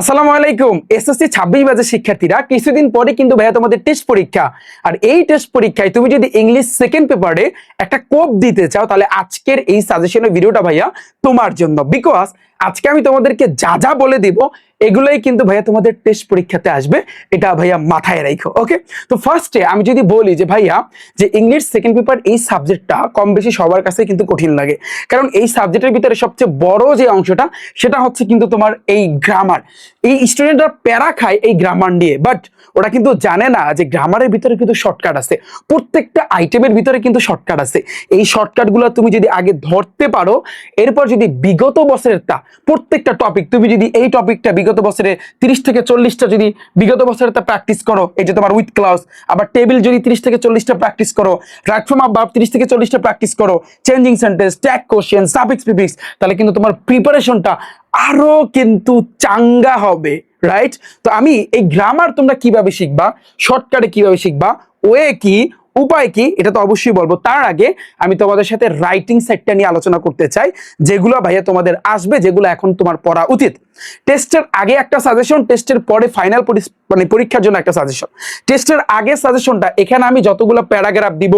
আসসালামু আলাইকুম। এসএসসি ছাব্বিশ বাজার শিক্ষার্থীরা কিছুদিন পরে কিন্তু ভাইয়া তোমাদের টেস্ট পরীক্ষা। আর এই টেস্ট পরীক্ষায় তুমি যদি ইংলিশ সেকেন্ড পেপারে একটা কোপ দিতে চাও, তাহলে আজকের এই সাজেশনের ভিডিওটা ভাইয়া তোমার জন্য। বিকজ আজকে আমি তোমাদেরকে যা যা বলে দিব, এগুলোই কিন্তু ভাইয়া তোমাদের টেস্ট পরীক্ষাতে আসবে। এটা ভাইয়া মাথায় রাখো ওকে তো ফার্স্টে আমি যদি বলি যে ভাইয়া যে ইংলিশ সেকেন্ড পেপার এই সাবজেক্টটা কম বেশি সবার কাছে কিন্তু কঠিন লাগে। কারণ এই সাবজেক্টের ভিতরে সবচেয়ে বড় যে অংশটা, সেটা হচ্ছে কিন্তু তোমার এই গ্রামার এই স্টুডেন্টরা প্যারা খায় এই গ্রামার নিয়ে বাট ওরা কিন্তু জানে না যে গ্রামারের ভিতরে কিন্তু শর্টকাট আছে। প্রত্যেকটা আইটেমের ভিতরে কিন্তু শর্টকাট আছে। এই শর্টকাটগুলো তুমি যদি আগে ধরতে পারো, এরপর যদি বিগত বছরের তা প্রত্যেকটা টপিক তুমি যদি এই টপিকটা বিগত বছরে তিরিশ থেকে চল্লিশটা যদি বিগত বছরের তা প্র্যাকটিস করো, এই যে তোমার উইথ ক্লাস আবার টেবিল যদি তিরিশ থেকে চল্লিশটা প্র্যাকটিস করো রাইট ফ্রম আপ তিরিশ থেকে চল্লিশটা প্র্যাকটিস করো changing sentence tag question suffix prefix তাহলে কিন্তু তোমার প্রিপারেশনটা আরও কিন্তু চাঙ্গা হবে রাইট তো আমি এই গ্রামার তোমরা কীভাবে শিখবা শর্টকাটে কীভাবে শিখবা, ওয়ে কি উপায় কি? এটা তো অবশ্যই বলব। তার আগে আমি তোমাদের সাথে রাইটিং সাইডটা নিয়ে আলোচনা করতে চাই, যেগুলো ভাইয়া তোমাদের আসবে, যেগুলো এখন তোমার পড়া উচিত। টেস্টের আগে একটা সাজেশন টেস্টের পরে ফাইনাল মানে পরীক্ষার জন্য একটা সাজেশন টেস্টের আগে সাজেশনটা এখানে আমি যতগুলো প্যারাগ্রাফ দিব,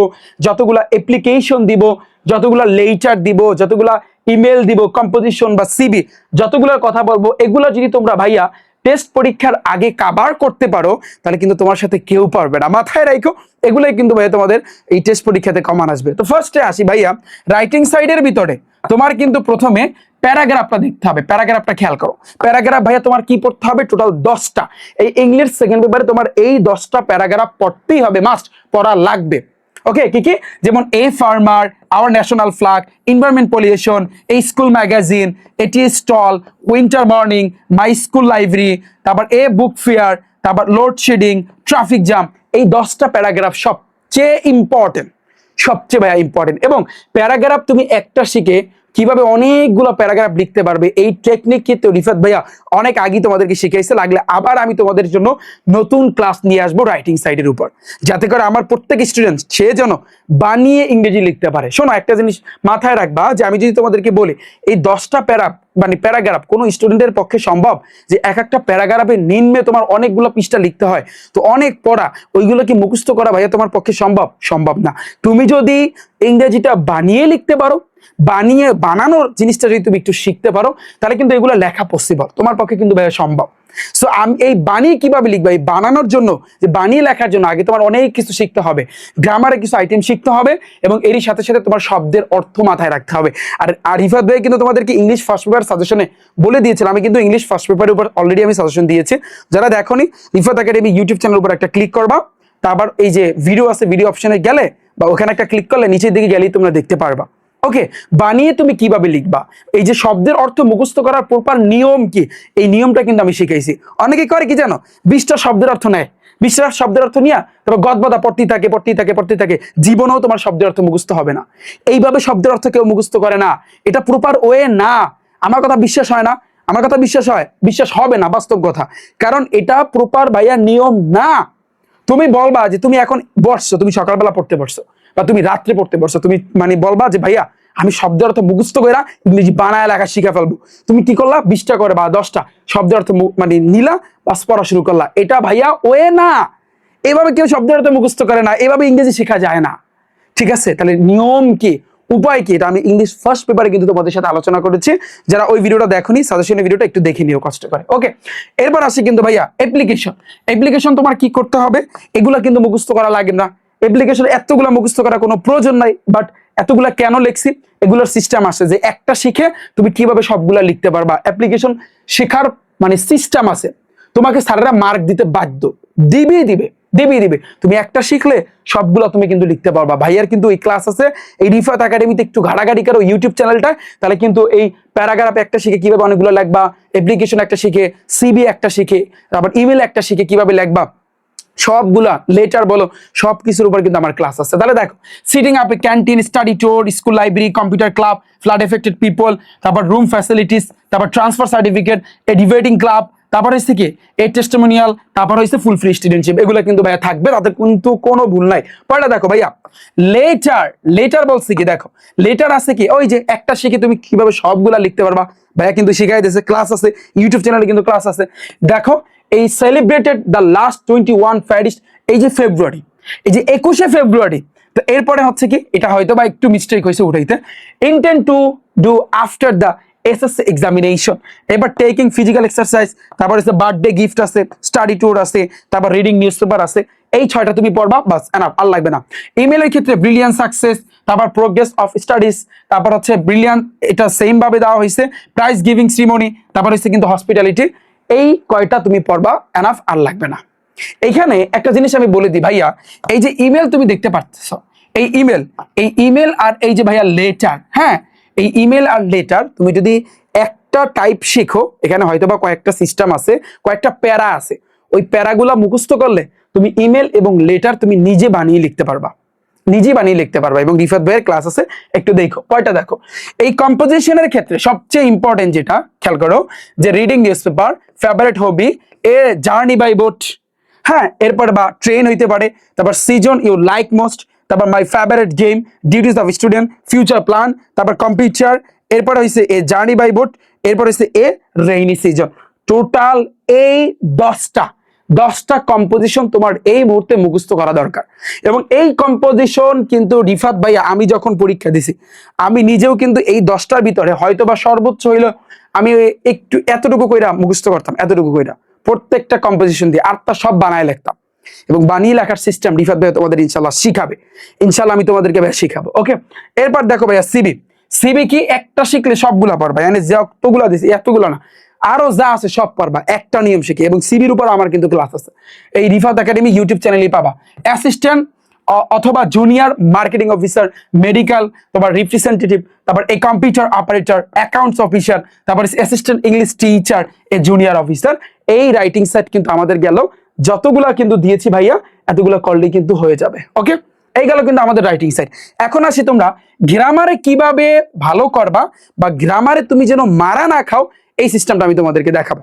যতগুলো অ্যাপ্লিকেশন দিব, যতগুলো লেটার দিব, যতগুলা ইমেল দিব কম্পোজিশন বা সিবি যতগুলোর কথা বলব, এগুলো যদি তোমরা ভাইয়া টেস্ট পরীক্ষার আগে কাবার করতে পারো, তাহলে কিন্তু তোমার সাথে কেউ পারবে না। মাথায় রাখো এগুলোই কিন্তু ভাইয়া তোমাদের এই টেস্ট পরীক্ষাতে কমান আসবে। তো ফার্স্টে আসি ভাইয়া রাইটিং সাইডের ভিতরে, তোমার কিন্তু প্রথমে প্যারাগ্রাফটা দেখতে হবে প্যারাগ্রাফটা খেয়াল করো। প্যারাগ্রাফ ভাইয়া তোমার কি পড়তে হবে? টোটাল দশটা। এই ইংলিশ সেকেন্ড পেপারে তোমার এই দশটা প্যারাগ্রাফ পড়তেই হবে মাস্ট পড়া লাগবে। ওকে কি কি যেমন a farmer our national flag environment pollution এই স্কুল ম্যাগাজিন এটি stall winter morning my school library তারপর এ বুক ফেয়ার তারপর লোডশেডিং ট্রাফিক জাম এই দশটা প্যারাগ্রাফ সবচেয়ে ইম্পর্টেন্ট সবচেয়ে ভাইয়া ইম্পর্টেন্ট এবং প্যারাগ্রাফ তুমি একটা শিখে কীভাবে অনেকগুলো প্যারাগ্রাফ লিখতে পারবে? এই টেকনিক কিন্তু রিফাত ভাইয়া অনেক আগে তোমাদেরকে শিখাইছে লাগলে আবার আমি তোমাদের জন্য নতুন ক্লাস নিয়ে আসব রাইটিং সাইডের উপর। যাতে করে আমার প্রত্যেক স্টুডেন্ট সে যেন বানিয়ে ইংরেজি লিখতে পারে। শোনো, একটা জিনিস মাথায় রাখবা যে আমি যদি তোমাদেরকে বলি, এই দশটা প্যারা মানে প্যারাগ্রাফ কোনো স্টুডেন্টের পক্ষে সম্ভব যে এক একটা প্যারাগ্রাফে নিম্নে তোমার অনেকগুলো পৃষ্ঠা লিখতে হয়? তো অনেক পড়া, ওইগুলো কি মুখস্থ করা ভাইয়া তোমার পক্ষে সম্ভব? সম্ভব না। তুমি যদি ইংরেজিটা বানিয়ে লিখতে পারো বানিয়ে বানানোর জিনিসটা যদি তুমি একটু শিখতে পারো, তাহলে কিন্তু এগুলো লেখা পসিবল তোমার পক্ষে কিন্তু ভাইয়া সম্ভব। সো আমি এই বানিয়ে কীভাবে লিখব? এই বানানোর জন্য, যে বানিয়ে লেখার জন্য আগে তোমার অনেক কিছু শিখতে হবে। গ্রামারে কিছু আইটেম শিখতে হবে এবং এরই সাথে সাথে তোমার শব্দের অর্থ মাথায় রাখতে হবে। আর আর রিফাত ভাই কিন্তু তোমাদেরকে ইংলিশ ফার্স্ট পেপার সাজেশনে বলে দিয়েছিলাম আমি কিন্তু ইংলিশ ফার্স্ট পেপারের উপর অলরেডি আমি সাজেশন দিয়েছি। যারা দেখোনি, রিফাত একাডেমি ইউটিউব চ্যানেল উপর একটা ক্লিক করবা। তারপর এই যে ভিডিও আছে ভিডিও অপশনে গেলে বা ওখানে একটা ক্লিক করলে নিচের দিকে গেলেই তোমরা দেখতে পারবা। ওকে বানিয়ে তুমি কীভাবে লিখবা? এই যে শব্দের অর্থ মুখস্থ করার প্রপার নিয়ম কি? এই নিয়মটা কিন্তু আমি শিখাইছি। অনেকে করে কি জানো? বিশটা শব্দের অর্থ নেয়। বিশটা শব্দের অর্থ নিয়ে তারপর গদবদা পড়তেই থাকে পড়তেই থাকে পড়তেই থাকে। জীবনেও তোমার শব্দের অর্থ মুখস্থ হবে না। এইভাবে শব্দের অর্থ কেউ মুখস্থ করে না। এটা প্রপার ওয়ে না। আমার কথা বিশ্বাস হয় না। আমার কথা বিশ্বাস হয়, বিশ্বাস হবে না, বাস্তব কথা। কারণ এটা প্রপার ভাইয়া নিয়ম না। তুমি বলবা যে তুমি এখন বসছো, তুমি সকালবেলা পড়তে বসছো। বা তুমি রাত্রে পড়তে বসছো, তুমি মানে বলবা যে, ভাইয়া, আমি শব্দের অর্থ মুখস্থ করে ইংরেজি বানায় লেখা শিখে ফেলব। তুমি কি করলা? বিশটা করে বা দশটা শব্দের অর্থ মানে নিলা, বাস পড়া শুরু করলা। এটা ভাইয়া ওয়ে না। এভাবে কেউ শব্দের অর্থ মুখস্থ করে না, এভাবে ইংরেজি শেখা যায় না। ঠিক আছে? তাহলে নিয়ম কি? উপায় কি? এটা আমি ইংলিশ ফার্স্ট পেপারে কিন্তু তোমাদের সাথে আলোচনা করেছি। যারা ওই ভিডিওটা দেখোনি সাজেশনের ভিডিওটা একটু দেখে নিও, কষ্ট করে। ওকে এরপর আসি কিন্তু ভাইয়া অ্যাপ্লিকেশন অ্যাপ্লিকেশন তোমার কি করতে হবে? এগুলা কিন্তু মুখস্থ করা লাগে না। অ্যাপ্লিকেশন এতগুলা মুখস্থ করার কোনো প্রয়োজন নাই বাট এতগুলা কেন লিখছি? এগুলোর সিস্টেম আছে যে একটা শিখে তুমি কীভাবে সবগুলা লিখতে পারবা। অ্যাপ্লিকেশন শেখার মানে সিস্টেম আছে। তোমাকে স্যারেরা মার্ক দিতে বাধ্য। দিবেই দিবে দিবেই দিবে। তুমি একটা শিখলে সবগুলো তুমি কিন্তু লিখতে পারবা। ভাইয়ার কিন্তু এই ক্লাস আছে, এই রিফাত একাডেমিতে একটু ঘাটাঘাটি করো ইউটিউব চ্যানেলটা তাহলে কিন্তু এই প্যারাগ্রাফ একটা শিখে কীভাবে অনেকগুলো লিখবা অ্যাপ্লিকেশন একটা শিখে সিবি একটা শিখে, তারপর ইমেল একটা শিখে কীভাবে লিখবা। সবগুলা লেটার বলো সব কিছুর উপর কিন্তু আমার ক্লাস আছে। তাহলে দেখো sitting up a canteen study tour school library computer club flood affected people তারপর রুম ফ্যাসিলিটিস তারপর ট্রান্সফার সার্টিফিকেট এ ক্লাব তারপর হচ্ছে কি এই টেস্টিমোনিয়াল তারপর হচ্ছে ফুল ফ্রি স্টুডেন্টশিপ এগুলো কিন্তু ভাইয়া থাকবে, তাতে কিন্তু কোনো ভুল নাই। পরে দেখো ভাইয়া লেটার লেটার বলছে কি, দেখো লেটার আছে কি, ওই যে একটা শিখে তুমি কীভাবে সবগুলা লিখতে পারবা। ভাইয়া কিন্তু শিখাই দিয়েছে ক্লাস আছে ইউটিউব চ্যানেলে কিন্তু ক্লাস আছে। দেখো এই celebrated the last twenty one ফ্যারিস্ট এই যে ফেব্রুয়ারি এই যে একুশে ফেব্রুয়ারি তো এরপরে হচ্ছে কি, এটা হয়তো বা একটু মিস্টেক হয়েছে উঠাইতে intent to do after the SSC examination এবার টেকিং ফিজিক্যাল এক্সারসাইজ তারপর হচ্ছে বার্থডে গিফট আছে স্টাডি ট্যুর আছে, তারপর রিডিং নিউজ পেপার আছে, এই ছয়টা তুমি পড়বা, বাস এনাফ আর লাগবে না। ইমেলের ক্ষেত্রে ব্রিলিয়ান সাকসেস তারপর প্রোগ্রেস অফ স্টাডিজ তারপর হচ্ছে ব্রিলিয়ান এটা সেম ভাবে দেওয়া হয়েছে প্রাইজ গিভিং সিরিমনি তারপর হচ্ছে কিন্তু হসপিটালিটি এই কয়টা তুমি পড়বা এনাফ আর লাগবে না। এইখানে একটা জিনিস আমি বলে দিই ভাইয়া, এই যে ইমেল তুমি দেখতে পাচ্ছ এই ইমেল এই ইমেল আর এই যে ভাইয়া লেটার হ্যাঁ? এই ইমেল আর লেটার তুমি যদি একটা টাইপ শিখো, এখানে হয়তো বা কয়েকটা সিস্টেম আছে, কয়েকটা প্যারা আছে, ওই প্যারাগুলা মুখস্থ করলে তুমি ইমেল এবং লেটার তুমি নিজে বানিয়ে লিখতে পারবা। নিজে বানিয়ে লিখতে পারবা এবং রিফাত ভাইয়ের ক্লাস আছে, একটু দেখো, কয়টা দেখো? এই কম্পোজিশনের ক্ষেত্রে সবচেয়ে ইম্পর্টেন্ট যেটা, খেয়াল করো, যে reading newspaper favourite hobby a journey by boat হ্যাঁ এরপর বা ট্রেন হইতে পারে, তারপর সিজন ইউ লাইক মোস্ট তারপর my favourite game duties of student future plan তারপর কম্পিউটার এরপর হয়েছে এ জার্নি বাই বোট এরপর হয়েছে এ রেইনি সিজন টোটাল এই দশটা। দশটা কম্পোজিশন তোমার এই মুহূর্তে মুখস্থ করা দরকার। এবং এই কম্পোজিশন কিন্তু রিফাত ভাইয়া, আমি যখন পরীক্ষা দিছি, আমি নিজেও কিন্তু এই দশটার ভিতরে হয়তো বা সর্বোচ্চ হইল আমি একটু এতটুকু কইরা মুখস্থ করতাম, এতটুকু কইরা। প্রত্যেকটা কম্পোজিশন দিয়ে আটটা সব বানায় লিখতাম। এবং বানিয়ে লেখার সিস্টেম রিফাত ভাই তোমাদের ইনশাল্লাহ শিখাবে। ইনশাল্লাহ আমি তোমাদেরকে ভাই শিখাবো ওকে এরপর দেখো ভাইয়া সিবি সিবি কি একটা শিখলে সবগুলা পারবা মানে যতগুলা দিছি এতগুলো না। আরও যা আছে সব পারবা। একটা নিয়ম শিখে, এবং সিবির উপর আমার কিন্তু ক্লাস আছে। এই রিফাত একাডেমি ইউটিউব চ্যানেলই পাবা। অ্যাসিস্ট্যান্ট অথবা জুনিয়র মার্কেটিং অফিসার মেডিকেল তারপর রিপ্রেজেন্টেটিভ তারপর এই কম্পিউটার অপারেটর অ্যাকাউন্টস অফিসার তারপর assistant English teacher a junior officer এই রাইটিং সেট কিন্তু আমাদের গেল। যতগুলা কিন্তু দিয়েছি ভাইয়া, এতগুলো করলেই কিন্তু হয়ে যাবে। ওকে এই গেল কিন্তু আমাদের রাইটিং সাইড এখন আসি তোমরা গ্রামারে কীভাবে ভালো করবা, বা গ্রামারে তুমি যেন মারা না খাও এই সিস্টেমটা আমি তোমাদেরকে দেখাবো।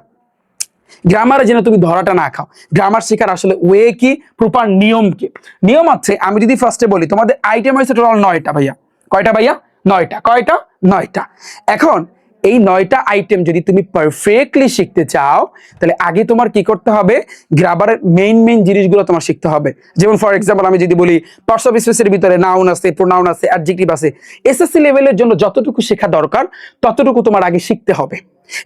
গ্রামারে যেন তুমি ধরাটা না খাও। গ্রামার শেখার আসলে ওয়ে কি? প্রপার নিয়ম কি? নিয়ম আছে, আমি যদি ফার্স্টে বলি, তোমাদের আইটেম হয়েছে টোটাল নয়টা ভাইয়া। কয়টা ভাইয়া? নয়টা। কয়টা? নয়টা। এখন এই নয়টা আইটেম যদি তুমি পারফেক্টলি শিখতে চাও, তাহলে আগে তোমার কি করতে হবে? গ্রামারের মেইন মেইন জিনিসগুলো তোমার শিখতে হবে। যেমন ফর এক্সাম্পল আমি যদি বলি পার্টস অফ স্পেসের ভিতরে নাউন আছে প্রোনাউন আছে অ্যাডজেক্টিভ আছে এসএসসি লেভেলের জন্য যতটুকু শেখা দরকার, ততটুকু তোমার আগে শিখতে হবে।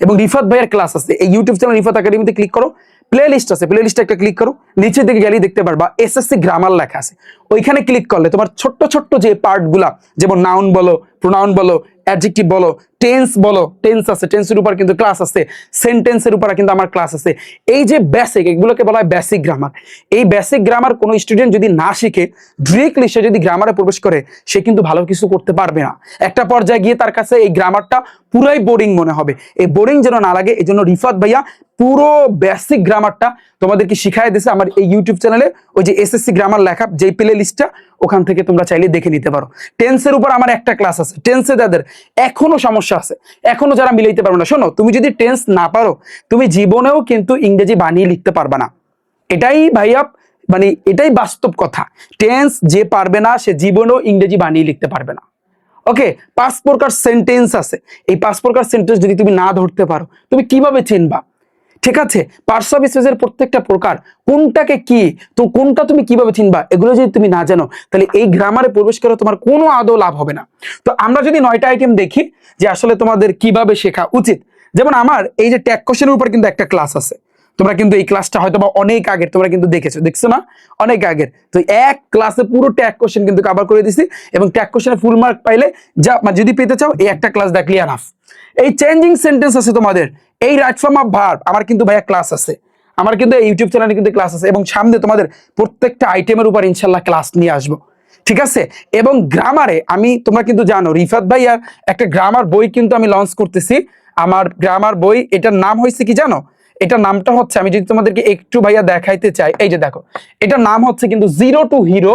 এবং রিফাত ভাইয়ের ক্লাস আছে। এই ইউটিউব চ্যানেল রিফাত একাডেমিতে ক্লিক করো প্লে লিস্ট আছে প্লে লিস্টে একটা ক্লিক করো, নিচের দিকে গেলেই দেখতে পারবা এসএসসি গ্রামার লেখা আছে। ওইখানে ক্লিক করলে তোমার ছোট্ট ছোট্ট যে পার্টগুলা যেমন নাউন বলো প্রোনাউন বলো অ্যাডজেক্টিভ বলো টেন্স বলো টেন্স আছে টেন্সের উপর কিন্তু ক্লাস আছে সেন্টেন্সের উপর কিন্তু আমার ক্লাস আছে। এই যে বেসিক এগুলোকে বলা হয় বেসিক গ্রামার এই বেসিক গ্রামার কোনো স্টুডেন্ট যদি না শিখে ডিরেক্টলি সে যদি গ্রামারে প্রবেশ করে, সে কিন্তু ভালো কিছু করতে পারবে না। একটা পর্যায়ে গিয়ে তার কাছে এই গ্রামারটা পুরাই বোরিং মনে হবে। এই বোরিং যেন না লাগে এই জন্য রিফাত ভাইয়া পুরো বেসিক গ্রামারটা তোমাদেরকে শিখাই দিয়েছে আমার এই ইউটিউব চ্যানেলে ওই যে এসএসসি গ্রামার লেখা, যেই প্লে লিস্টটা ওখান থেকে তোমরা চাইলে দেখে নিতে পারো। টেন্সের উপর আমার একটা ক্লাস আছে। টেন্সে যাদের এখনও সমস্যা আছে। এখনও যারা মিলাইতে পারবে না। শোনো, তুমি যদি টেন্স না পারো, তুমি জীবনেও কিন্তু ইংরেজি বানিয়ে লিখতে পারবে না। এটাই ভাইয়া মানে এটাই বাস্তব কথা। টেন্স যে পারবে না, সে জীবনেও ইংরেজি বানিয়ে লিখতে পারবে না। ওকে, পাঁচ প্রকার সেন্টেন্স আছে। এই পাঁচ প্রকার সেন্টেন্স যদি তুমি না ধরতে পারো, তুমি কীভাবে চিনবা? ঠিক আছে? পার্টস অফ স্পেসের প্রত্যেকটা প্রকার, কোনটাকে কি, তো কোনটা তুমি কীভাবে চিনবা, এগুলো যদি তুমি না জানো, তাহলে এই গ্রামারে প্রবেশ করে তোমার কোনো আদৌ লাভ হবে না। তো আমরা যদি নয়টা আইটেম দেখি যে আসলে তোমাদের কীভাবে শেখা উচিত। যেমন আমার এই যে ট্যাগ কোশ্চেনের উপর কিন্তু একটা ক্লাস আছে। তোমরা কিন্তু এই ক্লাসটা হয়তো বা অনেক আগের, তোমরা কিন্তু দেখেছ, দেখছ না? অনেক আগের। তো এক ক্লাসে পুরো ট্যাগ কোশ্চেন কিন্তু কভার করে দিছি এবং ট্যাগ কোশ্চেনে ফুল মার্ক পাইলে যা, যদি পেতে চাও, এই একটা ক্লাস দেখলে আনাফ এই চেঞ্জিং সেন্টেন্স আছে তোমাদের। এই রাইট ফর্ম অফ ভার্ব আমার কিন্তু ভাইয়া ক্লাস আছে। আমার কিন্তু ইউটিউব চ্যানেলে কিন্তু ক্লাস আছে এবং সামনে তোমাদের প্রত্যেকটা আইটেমের উপর ইনশাল্লাহ ক্লাস নিয়ে আসব। ঠিক আছে? এবং গ্রামারে আমি, তোমরা কিন্তু জানো, রিফাত ভাইয়ার একটা গ্রামার বই কিন্তু আমি লঞ্চ করতেছি। আমার গ্রামার বই, এটার নাম হয়েছে কি জানো? এটার নামটা হচ্ছে, আমি যদি তোমাদেরকে একটু ভাইয়া দেখাইতে চাই, এই যে দেখো, এটার নাম হচ্ছে কিন্তু zero to hero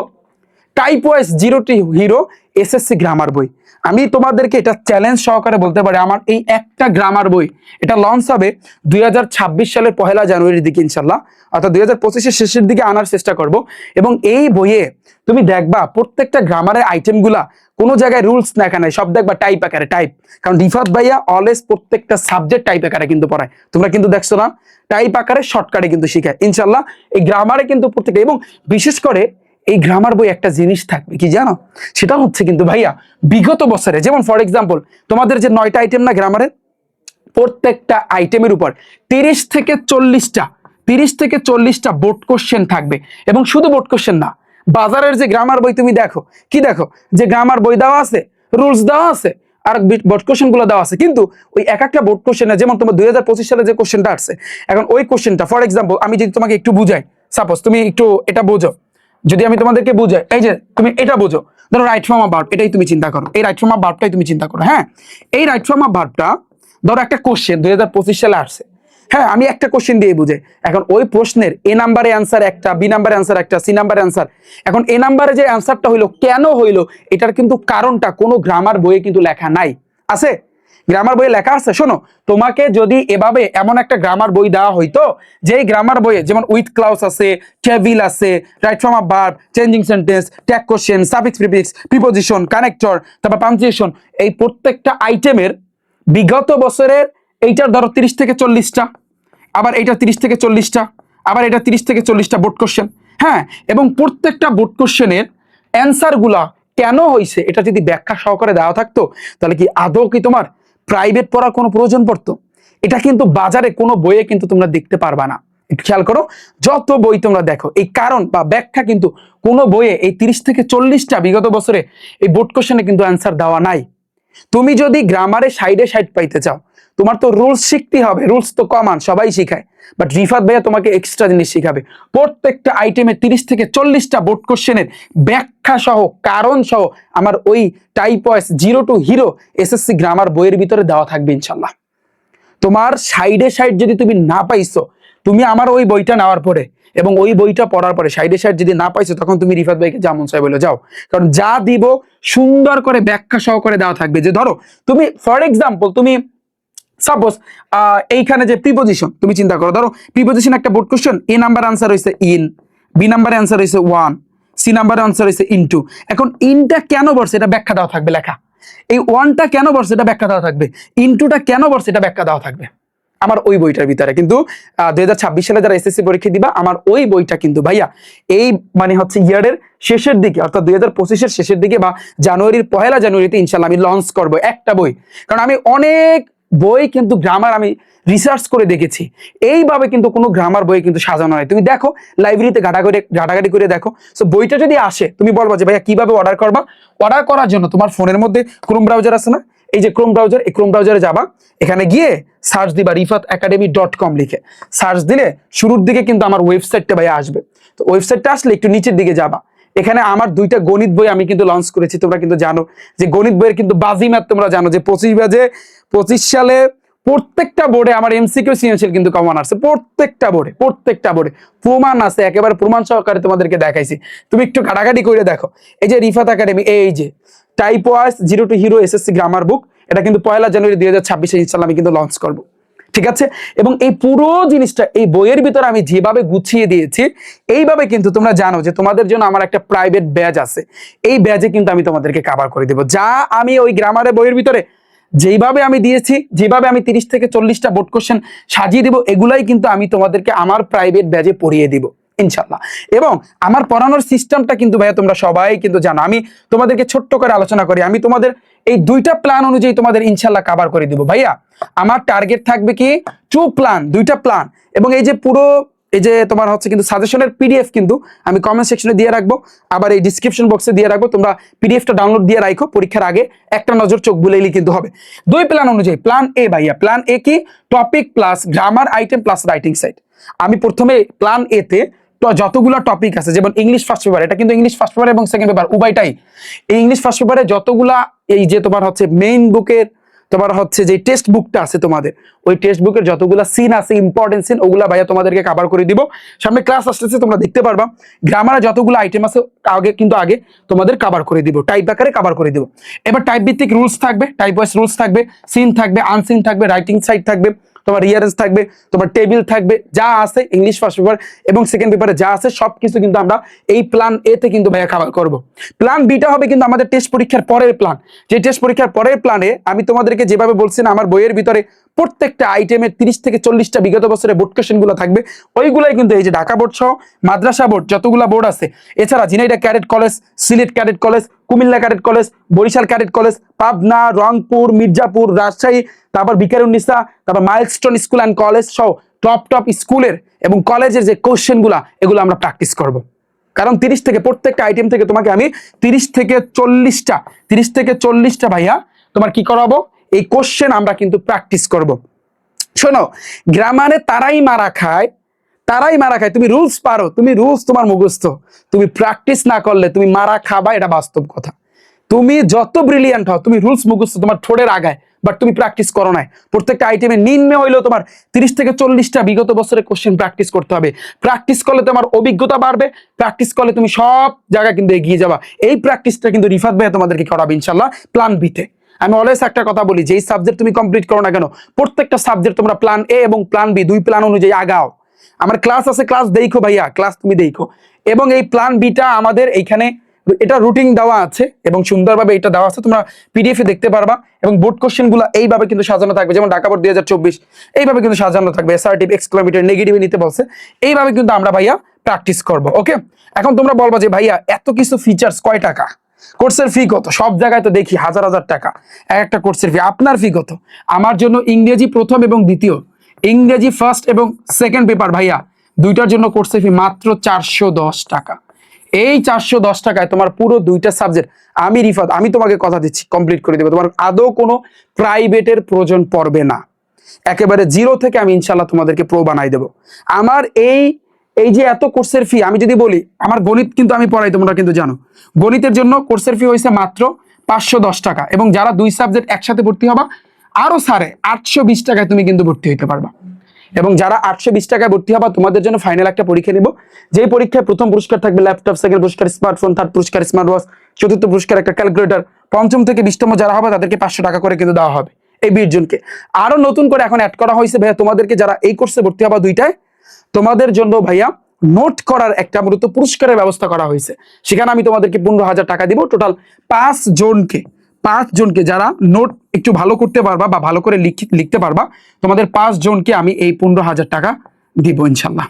type wise zero to hero SSC grammar বই। আমি তোমাদেরকে এটা চ্যালেঞ্জ সহকারে বলতে পারি, আমার এই একটা গ্রামার বই, এটা লঞ্চ হবে দুই হাজার ছাব্বিশ সালের পহেলা জানুয়ারির দিকে ইনশাল্লাহ অর্থাৎ দুই হাজার শেষের দিকে আনার চেষ্টা করব। এবং এই বইয়ে তুমি দেখবা, প্রত্যেকটা গ্রামারের আইটেমগুলা কোনো জায়গায় রুলস লেখা নাই, সব দেখবা টাইপ আকারে টাইপ কারণ রিফাত ভাইয়া অলওয়েজ প্রত্যেকটা সাবজেক্ট টাইপ আকারে কিন্তু পড়ায়। তোমরা কিন্তু দেখছ না টাইপ আকারে শর্টকাটে কিন্তু শিখায়। ইনশাল্লাহ এই গ্রামারে কিন্তু প্রত্যেকটা, এবং বিশেষ করে এই গ্রামার বই একটা জিনিস থাকবে, কি জানো? সেটা হচ্ছে কিন্তু ভাইয়া, বিগত বছরে, যেমন ফর এক্সাম্পল তোমাদের যে নয়টা আইটেম না গ্রামারের প্রত্যেকটা আইটেমের উপর তিরিশ থেকে চল্লিশটা, তিরিশ থেকে চল্লিশটা বোর্ড কোশ্চেন থাকবে। এবং শুধু বোর্ড কোশ্চেন না, বাজারের যে গ্রামার বই তুমি দেখো, কি দেখো? যে গ্রামার বই দেওয়া আছে রুলস দেওয়া আছে, আর বোর্ড কোশ্চেনগুলো দেওয়া আছে। কিন্তু ওই এক একটা বোর্ড কোশ্চেনে যেমন তোমার দুই হাজার পঁচিশ সালে যে কোশ্চেনটা আসছে, এখন ওই কোশ্চেনটা ফর এক্সাম্পল আমি যদি তোমাকে একটু বুঝাই সাপোজ তুমি একটু এটা বোঝো। যদি আমি তোমাদেরকে বুঝাই, এই যে তুমি এটা বোঝো, ধরো রাইট ফর্ম অফ এটাই তুমি চিন্তা করো। এই রাইট ফর্ম অফ তুমি চিন্তা করো হ্যাঁ? এই রাইট ফর্ম অফ ভার্বটা ধরো একটা কোশ্চেন দুই হাজার পঁচিশ সালে আসছে। হ্যাঁ আমি একটা কোশ্চেন দিয়ে বুঝে এখন ওই প্রশ্নের এ নাম্বারে অ্যান্সার একটা বি নাম্বারে অ্যান্সার একটা সি নাম্বারে অ্যান্সার এখন এ নাম্বারে যে অ্যান্সারটা হইল, কেন হইল, এটার কিন্তু কারণটা কোনো গ্রামার বইয়ে কিন্তু লেখা নাই। আছে? গ্রামার বইয়ে লেখা আছে? শোনো, তোমাকে যদি এভাবে এমন একটা গ্রামার বই দেওয়া হইতো, যেই গ্রামার বইয়ে যেমন উইথ ক্লাউস আছে টেবিল আছে right form of verb changing sentence tag question suffix prefix preposition connector তারপর পাঞ্চুয়েশন এই প্রত্যেকটা আইটেমের বিগত বছরের এইটার ধরো তিরিশ থেকে চল্লিশটা, আবার এটা তিরিশ থেকে চল্লিশটা, আবার এটা তিরিশ থেকে চল্লিশটা বোর্ড কোশ্চেন হ্যাঁ এবং প্রত্যেকটা বোর্ড কোশ্চেনের অ্যান্সারগুলা কেন হয়েছে এটা যদি ব্যাখ্যা সহকারে দেওয়া থাকতো, তাহলে কি আদৌ কি তোমার প্রাইভেট পড়ার কোনো প্রয়োজন পড়তো? এটা কিন্তু বাজারে কোনো বইয়ে কিন্তু তোমরা দেখতে পারবা না। খেয়াল করো, যত বই তোমরা দেখো, এই কারণ বা ব্যাখ্যা কিন্তু কোনো বইয়ে এই তিরিশ থেকে চল্লিশটা বিগত বছরে এই বোর্ড কোশ্চেনে কিন্তু অ্যান্সার দেওয়া নাই। তুমি যদি গ্রামারে সাইডে সাইড পাইতে চাও তোমার তো রুলস শিখতে হবে রুলস তো কমান সবাই শিখায়। বাট রিফাত ভাইয়া তোমাকে এক্সট্রা জিনিস শিখাবে। প্রত্যেকটা আইটেমে তিরিশ থেকে চল্লিশটা বোর্ড কোশ্চেনের ব্যাখ্যা সহ, কারণ সহ আমার ওই type wise zero to hero SSC grammar বইয়ের ভিতরে দেওয়া থাকবে ইনশাল্লাহ। তোমার সাইডে সাইড যদি তুমি না পাইছো, তুমি আমার ওই বইটা নেওয়ার পরে এবং ওই বইটা পড়ার পরে সাইডে সাইড যদি না পাইছো, তখন তুমি রিফাত ভাইকে যেমন চাই বলে যাও। কারণ যা দিব সুন্দর করে ব্যাখ্যা সহকারে দেওয়া থাকবে। যে ধরো, তুমি ফর এক্সাম্পল তুমি সাপোজ এইখানে যে প্রিপোজিশন তুমি চিন্তা করো, ধরো প্রিপোজিশন একটা board question A number answer হয়েছে ইন বি নাম্বার আনসার হয়েছে ওয়ান সি নাম্বার আনসার হয়েছে ইনটু এখন ইনটা কেন বলছে এটা ব্যাখ্যা দেওয়া থাকবে, লেখা। এই ওয়ানটা কেন বলছে এটা ব্যাখ্যা দেওয়া থাকবে। ইনটুটা কেন বলছে এটা ব্যাখ্যা দেওয়া থাকবে। আমার ওই বইটার ভিতরে। কিন্তু দুই হাজার ছাব্বিশ সালে যারা এসএসসি পরীক্ষা দিবা, আমার ওই বইটা কিন্তু ভাইয়া, এই মানে হচ্ছে ইয়ারের শেষের দিকে, অর্থাৎ দুই হাজার পঁচিশের শেষের দিকে বা জানুয়ারির পহেলা জানুয়ারিতে ইনশাল্লাহ আমি লঞ্চ করব একটা বই। কারণ আমি অনেক বই কিন্তু গ্রামার আমি রিসার্চ করে দেখেছি। এইভাবে কিন্তু কোনো গ্রামার বই কিন্তু সাজানো হয়। তুমি দেখো লাইব্রেরিতে ঘাটাঘাটি ঘাটাঘাটি করে দেখো। সো বইটা যদি আসে, তুমি বলবা যে, ভাইয়া, কীভাবে অর্ডার করবা? অর্ডার করার জন্য তোমার ফোনের মধ্যে ক্রোম ব্রাউজার আছে না? এই যে ক্রোম ব্রাউজার এই ক্রোম ব্রাউজারে যাবা। এখানে গিয়ে সার্চ দিবা রিফাত একাডেমি ডট কম লিখে। সার্চ দিলে শুরুর দিকে কিন্তু আমার ওয়েবসাইটটা ভাইয়া আসবে। তো ওয়েবসাইটটা আসলে একটু নিচের দিকে যাবা। এখানে আমার দুইটা গণিত বই আমি কিন্তু লঞ্চ করেছি, তোমরা কিন্তু জানো। যে গণিত বইয়ের কিন্তু বাজিমাত তোমরা জানো, যে পঁচিশ বাজে, পঁচিশ সালে প্রত্যেকটা বোর্ডে আমার এমসিকিউ সিএনসিএল কিন্তু কমন আসছে, প্রত্যেকটা বোর্ডে প্রত্যেকটা বোর্ডে প্রমাণ আছে, একেবারে প্রমাণ সহকারে তোমাদেরকে দেখাইছি। তুমি একটু ঘাটাঘাটি করে দেখো। এই যে রিফাত একাডেমি, এই যে type wise zero to hero SSC grammar book এটা কিন্তু পয়লা জানুয়ারি দুই হাজার ছাব্বিশে ইনশাল্লাহ আমি কিন্তু লঞ্চ করব। ঠিক আছে? এবং এই পুরো জিনিসটা, এই বইয়ের ভিতরে আমি যেভাবে গুছিয়ে দিয়েছি, এইভাবে কিন্তু তোমরা জানো যে তোমাদের জন্য আমার একটা প্রাইভেট ব্যাজ আছে। এই ব্যাজে কিন্তু আমি তোমাদেরকে কাভার করে দেবো। যা আমি ওই গ্রামারের বইয়ের ভিতরে যেইভাবে আমি দিয়েছি, যেভাবে আমি তিরিশ থেকে চল্লিশটা বোর্ড কোশ্চেন সাজিয়ে দিব, এগুলাই কিন্তু আমি তোমাদেরকে আমার প্রাইভেট ব্যাজে পড়িয়ে দিব। ইনশাল্লাহ এবং আমার পড়ানোর সিস্টেমটা কিন্তু ভাইয়া তোমরা সবাই কিন্তু জানো। আমি তোমাদেরকে ছোট্ট করে আলোচনা করি। আমি তোমাদের এই দুইটা প্ল্যান অনুযায়ী তোমাদের ইনশাল্লাহ কাবার করে দিব। ভাইয়া, আমার টার্গেট থাকবে কি? টু প্ল্যান দুইটা প্ল্যান এবং এই যে পুরো, এই যে তোমার হচ্ছে কিন্তু সাজেশনের পিডিএফ কিন্তু আমি কমেন্ট সেকশনে দিয়ে রাখব। আবার এই ডিসক্রিপশন বক্সে দিয়ে রাখব। তোমরা পিডিএফটা ডাউনলোড দিয়ে রাখো। পরীক্ষার আগে একটা নজর চোখ বুলেইলি কিন্তু হবে। দুই প্ল্যান অনুযায়ী প্ল্যান এ ভাইয়া প্ল্যান এ কি? Topic plus grammar item plus writing side আমি প্রথমে প্ল্যান এতে যতগুলো টপিক আছে, যেমন ইংলিশ ফার্স্ট পেপার এটা কিন্তু ইংলিশ ফার্স্ট পেপার এবং সেকেন্ড পেপার উভয়টাই। এই ইংলিশ ফার্স্ট পেপারে যতগুলা এই যে তোমার হচ্ছে মেইন বুকের তোমার হচ্ছে যে টেক্সট বুকটা আছে তোমাদের, ওই টেক্সট বুকের যতগুলো সিন আছে ইম্পর্টেন্ট সিন ওগুলা ভাইয়া তোমাদেরকে কভার করে দিব। সামনে ক্লাস আসতেছে, তোমরা দেখতে পারবা। গ্রামারে যতগুলো আইটেম আছে, আগে কিন্তু আগে তোমাদের কভার করে দিব টাইপ আকারে কভার করে দিব। এবার টাইপ ভিত্তিক রুলস থাকবে টাইপ ওয়াইজ রুলস থাকবে সিন থাকবে আনসিন থাকবে রাইটিং সাইড থাকবে। তোমার রিয়ারেন্স থাকবে, তোমার টেবিল থাকবে, যা আছে ইংলিশ ফার্স্ট পেপার এবং সেকেন্ড পেপারে যা আছে সব কিছু কিন্তু আমরা এই প্ল্যান এ তে কিন্তু ভাইয়া করব। প্ল্যান বিটা হবে কিন্তু আমাদের টেস্ট পরীক্ষার পরের প্ল্যান যে টেস্ট পরীক্ষার পরের প্ল্যানে আমি তোমাদেরকে যেভাবে বলছি না, আমার বইয়ের ভিতরে প্রত্যেকটা আইটেমের তিরিশ থেকে চল্লিশটা বিগত বছরের বোর্ড কোশ্চেনগুলো থাকবে। ওইগুলাই কিন্তু এই যে ঢাকা বোর্ড সহ, মাদ্রাসা বোর্ড যতগুলা বোর্ড আছে, এছাড়া Jhenaidah cadet college Sylhet cadet college Comilla cadet college Barishal cadet college Pabna, Rangpur, Mirzapur, Rajshahi তারপর বিকারুন্নিসা তারপর মাইলস্টোন স্কুল অ্যান্ড কলেজ সহ টপ টপ স্কুলের এবং কলেজের যে কোশ্চেনগুলা এগুলো আমরা প্র্যাকটিস করব। কারণ তিরিশ থেকে প্রত্যেকটা আইটেম থেকে তোমাকে আমি তিরিশ থেকে চল্লিশটা, তিরিশ থেকে চল্লিশটা ভাইয়া তোমার কি করাবো? এই কোশ্চেন আমরা কিন্তু প্র্যাকটিস করব। শোনো গ্রামারে তারাই মারা খায়, তারাই মারা খায়। তুমি রুলস পারো, তুমি রুলস তোমার মুখস্থ। তুমি প্র্যাকটিস না করলে তুমি মারা খাবা, এটা বাস্তব কথা। তুমি যত ব্রিলিয়ান্ট হও, তুমি রুলস মুখস্থ তোমার ঠোঁটের আগায়। বাট তুমি প্র্যাকটিস করো নাই। প্রত্যেকটা আইটেমে নিম্নে হইলেও তোমার তিরিশ থেকে চল্লিশটা বিগত বছরের কোশ্চেন প্র্যাকটিস করতে হবে। প্র্যাকটিস করলে তোমার অভিজ্ঞতা বাড়বে। প্র্যাকটিস করলে তুমি সব জায়গায় কিন্তু এগিয়ে যাবা। এই প্র্যাকটিসটা কিন্তু রিফাত ভাইয়া তোমাদেরকে করাবে ইনশাল্লাহ প্ল্যান বিতে আমি অলওয়েজ একটা কথা বলি, যেই সাবজেক্ট তুমি কমপ্লিট করো না কেন, প্রত্যেকটা সাবজেক্ট তোমরা প্ল্যান এ এবং প্ল্যান বি দুই প্ল্যান অনুযায়ী আগাও। আমার ক্লাস আছে ক্লাস দেখো ভাইয়া ক্লাস তুমি দেখো। এবং এই প্ল্যান বিটা আমাদের এইখানে এটা রুটিন দেওয়া আছে এবং সুন্দরভাবে এটা দেওয়া আছে। তোমরা পিডিএফ দেখতে পারবা এবং বোর্ড কোশ্চেনগুলো এইভাবে কিন্তু সাজানো থাকবে। যেমন ঢাকা বোর্ড দুই হাজার চব্বিশ, এইভাবে কিন্তু সাজানো থাকবে। এসআরটিভ এক্স কিলোমিটার নেগেটিভ নিতে বলছে। এইভাবে কিন্তু আমরা ভাইয়া প্র্যাকটিস করব ওকে এখন তোমরা বলবা যে ভাইয়া এত কিছু ফিচার্স কয় টাকা? কোর্সের ফি কত? সব জায়গায় তো দেখি হাজার হাজার টাকা। এক একটা কোর্সের ফি আপনার ফি কত? আমার জন্য ইংরেজি প্রথম এবং দ্বিতীয়। ইংরেজি ফার্স্ট এবং সেকেন্ড পেপার ভাইয়া। দুইটার জন্য কোর্সের ফি মাত্র চারশো দশ টাকা। এই চারশো দশ টাকায় তোমার পুরো দুইটা সাবজেক্ট আমি রিফাত, আমি তোমাকে কথা দিচ্ছি কমপ্লিট করে দেবো। তোমার আদৌ কোনো প্রাইভেটের প্রয়োজন পড়বে না। একেবারে জিরো থেকে আমি ইনশাল্লাহ তোমাদেরকে প্রো বানাই দেবো। আমার এই এই যে এত কোর্সের ফি আমি যদি বলি, আমার গণিত কিন্তু আমি পড়াই, তোমরা কিন্তু জানো। গণিতের জন্য কোর্সের ফি হয়েছে মাত্র পাঁচশো দশ টাকা এবং যারা দুই সাবজেক্ট একসাথে ভর্তি হবা, আরও সাড়ে আটশো বিশ টাকায় তুমি কিন্তু ভর্তি হইতে পারবা। এবং যারা আটশো বিশ টাকায় ভর্তি হবা, তোমাদের জন্য ফাইনাল একটা পরীক্ষা নিব। যেই পরীক্ষায় প্রথম পুরস্কার থাকবে ল্যাপটপ সেকেন্ড পুরস্কার স্মার্টফোন থার্ড পুরস্কার স্মার্ট ওয়াচ চতুর্থ পুরস্কার, একটা ক্যালকুলেটর পঞ্চম থেকে বিশতম যারা হবে, তাদেরকে পাঁচশো টাকা করে কিন্তু দেওয়া হবে এই বিশ জনকে। আরও নতুন করে এখন অ্যাড করা হয়েছে ভাইয়া, তোমাদেরকে যারা এই কোর্সে ভর্তি হবা দুইটায়, তোমাদের জন্য ভাইয়া নোট করার একটা মূলত পুরস্কারের ব্যবস্থা করা হয়েছে। সেখানে আমি তোমাদেরকে পনেরো হাজার টাকা দিব টোটাল পাঁচ জনকে। পাঁচ জনকে যারা নোট একটু ভালো করতে পারবা বা ভালো করে লিখতে পারবা, তোমাদের পাঁচ জনকে আমি এই পনেরো হাজার টাকা দিব ইনশাল্লাহ।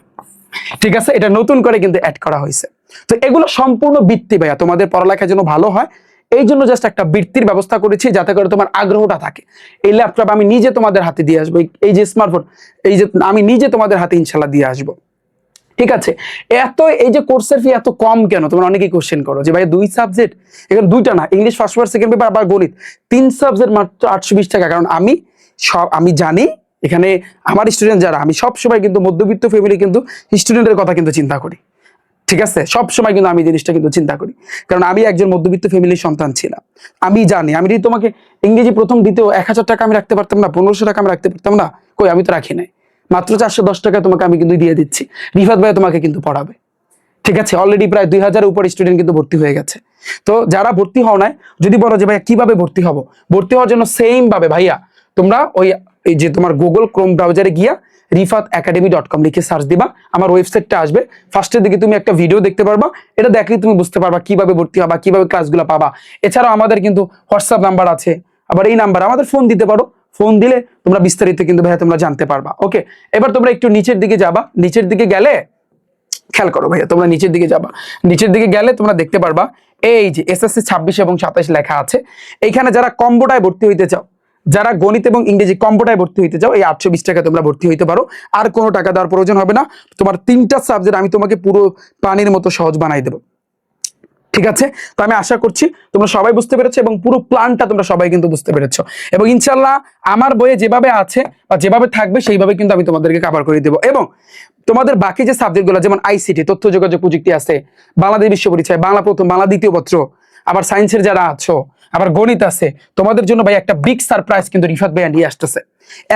ঠিক আছে? এটা নতুন করে কিন্তু অ্যাড করা হয়েছে। তো এগুলো সম্পূর্ণ বৃত্তি ভাইয়া, তোমাদের পড়ালেখার জন্য ভালো হয়। এই জন্য জাস্ট একটা বৃত্তির ব্যবস্থা করেছি যাতে করে তোমার আগ্রহটা থাকে। এই ল্যাপটপ আমি নিজে তোমাদের হাতে দিয়ে আসব। এই- যে স্মার্টফোন এই যে আমি নিজে তোমাদের হাতে ইনশাল্লাহ দিয়ে আসব। ঠিক আছে? এত এই যে কোর্সের ফি এত কম কেন? তোমরা অনেকেই কোশ্চেন করো যে ভাই দুই সাবজেক্ট এখানে দুইটা না English first paper second paper আবার গণিত। তিন সাবজেক্ট মাত্র আটশো বিশ টাকা, কারণ আমি সব, আমি জানি, এখানে আমার স্টুডেন্ট যারা, আমি সব সময় কিন্তু মধ্যবিত্ত ফ্যামিলি কিন্তু স্টুডেন্টের কথা কিন্তু চিন্তা করি। ঠিক আছে? সব সময় কিন্তু আমি জিনিসটা কিন্তু চিন্তা করি। কারণ আমি একজন মধ্যবিত্ত ফ্যামিলির সন্তান ছিলাম। আমি জানি, আমি যদি তোমাকে ইংরেজি প্রথম, দ্বিতীয় এক হাজার টাকা আমি রাখতে পারতাম না, পনেরোশো টাকা আমি রাখতে পারতাম না, কই? আমি তো রাখি নাই। মাত্র চারশো দশ টাকা তোমাকে আমি কিন্তু দিয়ে দিচ্ছি। রিফাত ভাই তোমাকে কিন্তু পড়াবে। ঠিক আছে? অলরেডি প্রায় দুই হাজার উপর স্টুডেন্ট কিন্তু ভর্তি হয়ে গেছে। তো যারা ভর্তি হও নাই, যদি বলো যে ভাইয়া কীভাবে ভর্তি হব? ভর্তি হওয়ার জন্য সেম ভাবে ভাইয়া, তোমরা ওই, এই যে তোমার গুগল ক্রোম ব্রাউজারে গিয়া রিফাত একাডেমি ডট কম লিখে সার্চ দিবা। আমার ওয়েবসাইটটা আসবে। ফার্স্টের দিকে তুমি একটা ভিডিও দেখতে পারবা। এটা দেখলে তুমি বুঝতে পারবা কীভাবে ভর্তি হবা, কীভাবে ক্লাসগুলো পাবা। এছাড়াও আমাদের কিন্তু হোয়াটসঅ্যাপ নাম্বার আছে। আবার এই নাম্বার আমাদের ফোন দিতে পারো। ফোন দিলে তোমরা বিস্তারিত কিন্তু ভাইয়া তোমরা জানতে পারবা। ওকে, এবার তোমরা একটু নিচের দিকে যাবা। নিচের দিকে গেলে, খেয়াল করো ভাইয়া, তোমরা নিচের দিকে যাবা। নিচের দিকে গেলে তোমরা দেখতে পারবা, এই যে এসএসসি ছাব্বিশ এবং সাতাশ লেখা আছে। এইখানে যারা কম্বোটায় ভর্তি হইতে চাও, যারা গণিত এবং ইংরেজি কম্বোটায় ভর্তি হইতে চাও, এই আটশো বিশ টাকা তোমরা ভর্তি হইতে পারো। আর কোনো টাকা দেওয়ার প্রয়োজন হবে না। তোমার তিনটা সাবজেক্ট আমি তোমাকে পুরো পানির মতো সহজ বানাই দেবো। ঠিক আছে? তো আমি আশা করছি তোমরা সবাই বুঝতে পেরেছ এবং পুরো প্ল্যানটা তোমরা সবাই কিন্তু বুঝতে পেরেছ। এবং ইনশাল্লাহ আমার বইয়ে যেভাবে আছে বা যেভাবে থাকবে সেইভাবে কিন্তু আমি তোমাদেরকে কাভার করে দেবো। এবং তোমাদের বাকি যে সাবজেক্টগুলো যেমন আইসিটি তথ্য যোগাযোগ প্রযুক্তি আছে, বাংলাদেশ বিশ্ব পরিচয়, বাংলা প্রথম, বাংলা দ্বিতীয় পত্র, আবার সায়েন্সের যারা আছো আবার গণিত আছে। তোমাদের জন্য ভাই একটা বিগ সারপ্রাইজ কিন্তু রিফাত ভাইয়া নিয়ে আসতেছে।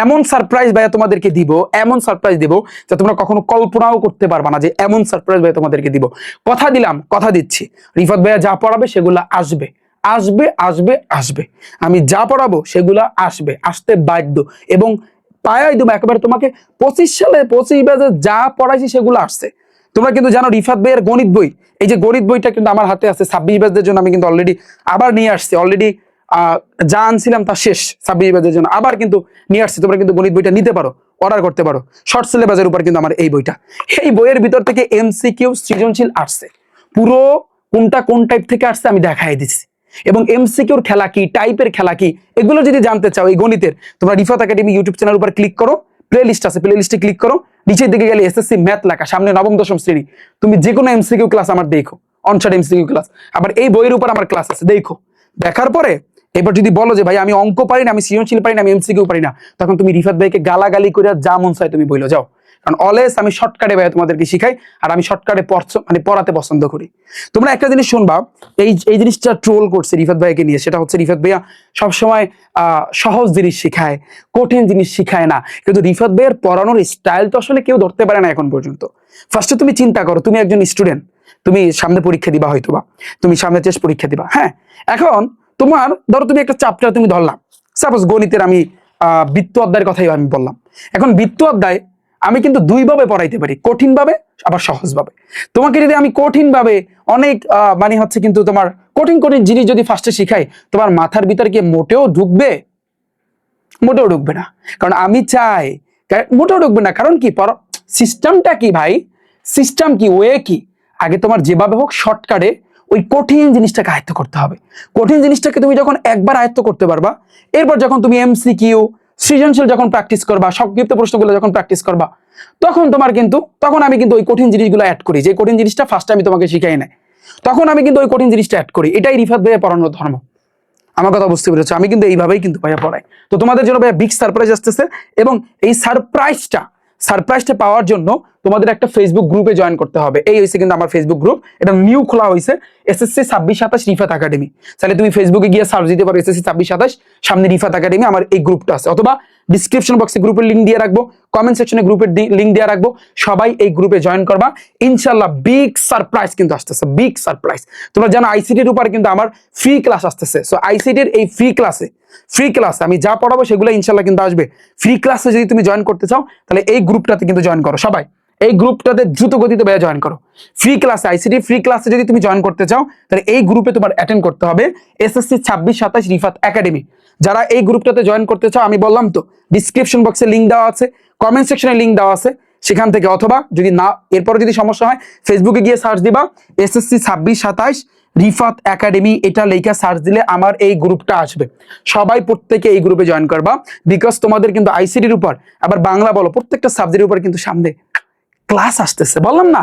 এমন সারপ্রাইজ ভাইয়া তোমাদেরকে দিব, এমন সারপ্রাইজ দিব যে তোমরা কখনো কল্পনাও করতে পারবা না যে এমন সারপ্রাইজ ভাইয়া তোমাদেরকে দিব। কথা দিলাম, কথা দিচ্ছি। রিফাত ভাইয়া যা পড়াবে সেগুলো আসবে আসবে আসবে আসবে। আমি যা পড়াবো সেগুলো আসবে, আসতে বাধ্য। এবং পায়াই দেবো, একেবারে তোমাকে পঁচিশ সালে পঁচিশ বাজে যা পড়াইছি সেগুলো আসছে। তোমরা কিন্তু জানো রিফাত ভাইয়ের গণিত বই এই যে গণিত বইটা কিন্তু আমার হাতে আছে, ছাব্বিশ ব্যাচদের জন্য আমি কিন্তু অলরেডি আবার নিয়ে আসছি অলরেডি যা আনছিলাম তা শেষ ছাব্বিশ ব্যাচদের জন্য। আবার কিন্তু নিয়ে আসছি, তোমরা কিন্তু গণিত বইটা নিতে পারো অর্ডার করতে পারো। শর্ট সিলেবাসের উপর কিন্তু আমার এই বইটা। এই বইয়ের ভিতর থেকে এমসিকিউ সৃজনশীল আসছে। পুরো কোনটা কোন টাইপ থেকে আসছে আমি দেখাই দিচ্ছি। এবং এমসিকিউর খেলা কি টাইপের খেলা কি, এগুলো যদি জানতে চাও এই গণিতের, তোমরা রিফাত একাডেমি ইউটিউব চ্যানেল উপর ক্লিক করো প্লে লিস্ট আছে প্লে লিস্টে ক্লিক করো নিচের দিকে গেলে এসএসসি, ম্যাথ লেখা, সামনে নবম, দশম শ্রেণি। তুমি যে কোনো এমসিকিউ ক্লাস আমার দেখো। অনসার এমসিকিউ ক্লাস আবার এই বইয়ের উপর আমার ক্লাস আছে, দেখো। দেখার পরে, এবার যদি বলো যে, ভাই, আমি অঙ্ক পারি না, আমি সৃজনশীল পারি না, আমি এমসিকিউ পারি না, তখন তুমি রিফাত ভাইকে গালাগালি করে যা মন চাই তুমি বইলো, যাও। কারণ অলওয়েজ আমি শর্টকাটে ভাই তোমাদেরকে শিখাই, আর আমি শর্টকাটে মানে পড়াতে পছন্দ করি। তোমরা একটা জিনিস শুনবা, এই এই জিনিসটা ট্রোল করছে রিফাত ভাইকে নিয়ে, সেটা হচ্ছে রিফাত ভাইয়া সবসময় সহজ জিনিস শিখায়, কঠিন জিনিস শিখায় না। কিন্তু রিফাত ভাইয়ের পড়ানোর স্টাইল তো আসলে কেউ ধরতে পারে না এখন পর্যন্ত। ফার্স্টে তুমি চিন্তা করো, তুমি একজন স্টুডেন্ট তুমি সামনে পরীক্ষা দিবা হয়তো বা তুমি সামনে টেস্ট পরীক্ষা দিবা হ্যাঁ? এখন তোমার, ধরো তুমি একটা চ্যাপ্টার তুমি ধরলাম সাপোজ গণিতের আমি আহ বৃত্ত অধ্যায়ের কথাই আমি বললাম। এখন বৃত্ত অধ্যায় আমি কিন্তু দুইভাবে পড়াইতে পারি কঠিন ভাবে আবার সহজ ভাবে তোমাকে যদি আমি কঠিন ভাবে অনেক মানে হচ্ছে কিন্তু তোমার কঠিন কঠিন জিনিস যদি ফার্স্টে শিখাই, তোমার মাথার ভিতর কি মোটেও ঢুকবে? মোটেও ঢুকবে না। কারণ আমি চাই মোটেও ঢুকবে না। কারণ কি? সিস্টেমটা কি ভাই? সিস্টেম কি? ওয়ে কি? আগে তোমার যেভাবে হোক শর্টকাটে ওই কঠিন জিনিসটাকে আয়ত্ত করতে হবে। কঠিন জিনিসটাকে তুমি যখন একবার আয়ত্ত করতে পারবা, এরপর যখন তুমি এমসিকিউ সৃজনশীল যখন প্র্যাকটিস করবা, সংক্ষিপ্ত প্রশ্নগুলো যখন প্র্যাকটিস করবা, তখন তোমার কিন্তু, তখন আমি কিন্তু ওই কঠিন জিনিসগুলো অ্যাড করি। যে কঠিন জিনিসটা ফার্স্ট আমি তোমাকে শিখাই নাই। তখন আমি কিন্তু ওই কঠিন জিনিসটা অ্যাড করি। এটাই রিফাত ভাইয়া পড়ানোর ধর্ম। আমার কথা বুঝতে পেরেছ? আমি কিন্তু এইভাবেই কিন্তু ভাইয়া পড়াই। তো তোমাদের জন্য ভাইয়া বিগ সারপ্রাইজ আসতেছে এবং এই সারপ্রাইজটা সারপ্রাইজটা পাওয়ার জন্য তোমাদের একটা ফেসবুক গ্রুপে জয়েন করতে হবে। এই হয়েছে কিন্তু আমার ফেসবুক গ্রুপ এটা নিউ খোলা হয়েছে এসএসসি ছাব্বিশ সাতাশ রিফাত একাডেমি। তাহলে তুমি ফেসবুকে গিয়ে সার্চ দিতে পারো এসএসসি ছাব্বিশ সাতাশ, সামনে রিফাত একাডেমি, আমার এই গ্রুপটা আছে। অথবা ডিসক্রিপশন বক্সে গ্রুপের লিঙ্ক দিয়ে রাখব কমেন্ট সেকশনে গ্রুপের লিঙ্ক দিয়ে রাখব, সবাই এই গ্রুপে জয়েন করবা। ইনশাল্লাহ বিগ সারপ্রাইজ কিন্তু আসতেছে বিগ সারপ্রাইজ তোমরা জানো আইসিটির উপর কিন্তু আমার ফ্রি ক্লাস আসতেছে। সো আইসিটির এই ফ্রি ক্লাসে ফ্রি ক্লাস আমি যা পড়াবো সেগুলো ইনশাল্লাহ কিন্তু আসবে। ফ্রি ক্লাসে যদি তুমি জয়েন করতে চাও, তাহলে এই গ্রুপটাতে কিন্তু জয়েন করো সবাই। এই গ্রুপটাতে দ্রুত গতিতে বেয়ে জয়েন করো। ফ্রি ক্লাসে আইসিটি ফ্রি ক্লাসে যদি তুমি জয়েন করতে চাও, তাহলে এই গ্রুপে তোমার অ্যাটেন্ড করতে হবে এসএসসি ছাব্বিশ, সাতাশ, রিফাত একাডেমি যারা এই গ্রুপটাতে জয়েন করতে চাও, আমি বললাম তো ডিসক্রিপশন বক্সে লিঙ্ক দেওয়া আছে কমেন্ট সেকশনে লিঙ্ক দেওয়া আছে, সেখান থেকে অথবা যদি না, এরপরে যদি সমস্যা হয় ফেসবুকে গিয়ে সার্চ দিবা এসএসসি ছাব্বিশ, সাতাশ, রিফাত একাডেমি এটা লেখা সার্চ দিলে আমার এই গ্রুপটা আসবে। সবাই প্রত্যেকে এই গ্রুপে জয়েন করবা বিকজ তোমাদের কিন্তু আইসিটির উপর, আবার বাংলা বলো, প্রত্যেকটা সাবজেক্টের উপর কিন্তু সামনে ক্লাস আসতেছে, বললাম না?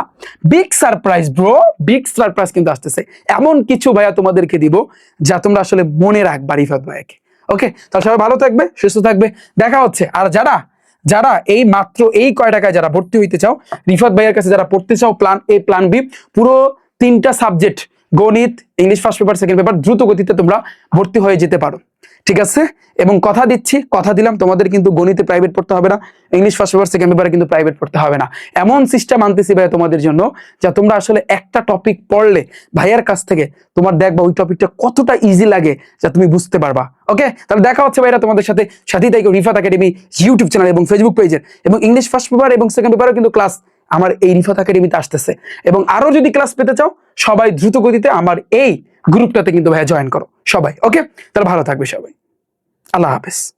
Big surprise bro big surprise কিন্তু আসতেছে। এমন কিছু ভাইয়া তোমাদেরকে দিব যা তোমরা আসলে মনে রাখবা, রিফাত ভাইয়াকে। ওকে তাহলে সবাই ভালো থাকবে, সুস্থ থাকবে। দেখা হচ্ছে। আর যারা যারা এই মাত্র এই কয় টাকায় যারা ভর্তি হইতে চাও, রিফাত ভাইয়ের কাছে যারা পড়তে চাও প্ল্যান এ প্ল্যান বি পুরো তিনটা সাবজেক্ট গণিত English first paper second paper দ্রুত গতিতে তোমরা ভর্তি হয়ে যেতে পারো। ঠিক আছে? এবং কথা দিচ্ছি, কথা দিলাম, তোমাদের কিন্তু গণিতে প্রাইভেট পড়তে হবে না ইংলিশ ফার্স্ট পেপার সেকেন্ড পেপারে কিন্তু প্রাইভেট পড়তে হবে না। এমন সিস্টেম আনতেছি ভাইয়া তোমাদের জন্য, যা তোমরা আসলে একটা টপিক পড়লে ভাইয়ার কাছ থেকে তোমার দেখবা ওই টপিকটা কতটা ইজি লাগে, যা তুমি বুঝতে পারবা। ওকে তাহলে দেখা হচ্ছে ভাইরা তোমাদের সাথে সাথী তাই রিফাত একাডেমি ইউটিউব চ্যানেল এবং ফেসবুক পেজের এবং ইংলিশ ফার্স্ট পেপার এবং সেকেন্ড পেপারও কিন্তু ক্লাস আমার এই রিফাত একাডেমিতে আসতেছে। এবং আরও যদি ক্লাস পেতে চাও, সবাই দ্রুত গতিতে আমার এই গ্রুপটাতে কিন্তু ভাইয়া জয়েন করো। সবাই ওকে তাহলে ভালো থাকবে সবাই। আল্লাহ হাফেজ।